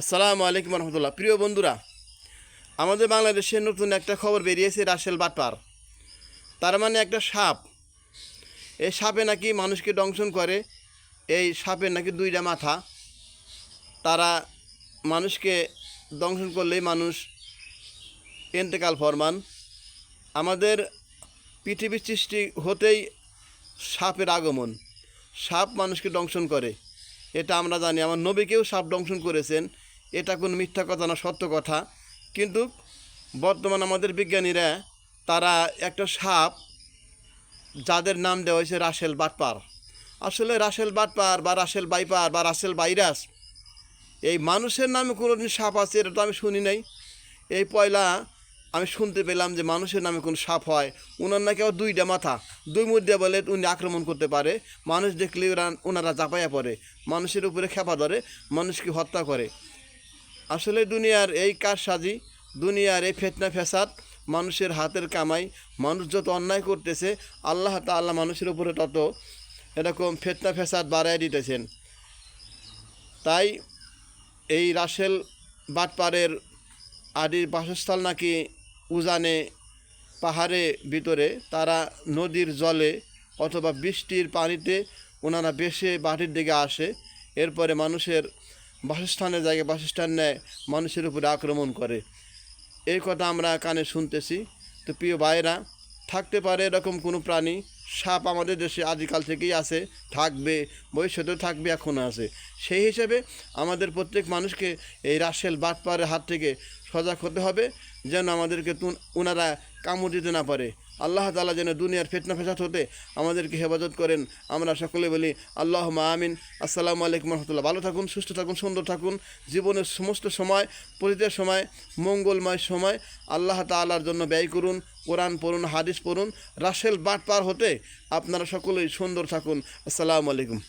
আসসালামু আলাইকুম রহমতুল্লাহ প্রিয় বন্ধুরা, আমাদের বাংলাদেশে নতুন একটা খবর বেরিয়েছে রাসেল বাটপার। তার মানে একটা সাপ। এই সাপে নাকি মানুষকে দংশন করে, এই সাপের নাকি দুইটা মাথা। তারা মানুষকে দংশন করলেই মানুষ এন্তেকাল ফরমান আমাদের পৃথিবীর সৃষ্টি হতেই সাপের আগমন। সাপ মানুষকে দংশন করে। এটা আমরা জানি। আমার নবীকেও সাপ দংশন করেছেন। এটা কোনো মিথ্যা কথা না, সত্য কথা। কিন্তু বর্তমান আমাদের বিজ্ঞানীরা, তারা একটা সাপ যাদের নাম দেওয়া হয়েছে রাসেল বাটপার। আসলে রাসেল বাটপার বা রাসেল বাইপার বা রাসেল ভাইরাস এই মানুষের নামে কোনো দিন সাপ আছে, এটা তো আমি শুনি নাই। এই পয়লা আমি শুনতে পেলাম যে মানুষের নামে কোনো সাপ হয়। ওনার নাকি আবার দুইটা মাথা। দুই মধ্যে বলে উনি আক্রমণ করতে পারে। মানুষ দেখলে ওরা ওনারা চাপাইয়া পড়ে। মানুষের উপরে খেপা ধরে। মানুষকে হত্যা করে? আসলে দুনিয়ার এই কাজ সাজি দুনিয়ার এই ফেতনা ফেসাদ মানুষের হাতের কামাই, মানুষ যত অন্যায় করতেছে, আল্লাহ তাল্লাহ মানুষের উপরে তত এরকম ফেতনা ফেসাদ বাড়াই দিতেছেন। তাই এই রাসেল বাটপাড়ের আদির বাসস্থল নাকি উজানে পাহাড়ে ভিতরে, তারা নদীর জলে অথবা বৃষ্টির পানিতে ওনারা বেশে বাড়ির দিকে আসে। এরপরে মানুষের বাসস্থানের জায়গায় বাসস্থান নেয়, মানুষের উপরে আক্রমণ করে। এই কথা আমরা কানে শুনতেছি। তো প্রিয় ভাইয়েরা, থাকতে পারে এরকম কোনো প্রাণী, সাপ আমাদের দেশে আদিকাল থেকেই আছে, থাকবে, ভবিষ্যতেও থাকবে এখনও আছে। সেই হিসেবে আমাদের প্রত্যেক মানুষকে এই রাসেল বাটপাড়ের হাত থেকে সজাগ হতে হবে, যেন আমাদেরকে ওনারা কামড় দিতে না পারে। আল্লাহ তালা যেন দুনিয়ার ফেতনা ফেসাদ হতে আমাদেরকে হেফাজত করেন। আমরা সকলে বলি আল্লাহ আমিন। আসসালামু আলাইকুম রহমতুল্লাহ। ভালো থাকুন, সুস্থ থাকুন, সুন্দর থাকুন। জীবনের সমস্ত সময় প্রতিটার সময়, মঙ্গলময় সময় আল্লাহ তালার জন্য ব্যয় করুন, কোরআন পড়ুন, হাদিস পড়ুন। রাসেল বাট পার হতে আপনারা সকলেই সুন্দর থাকুন। আসসালামু আলাইকুম।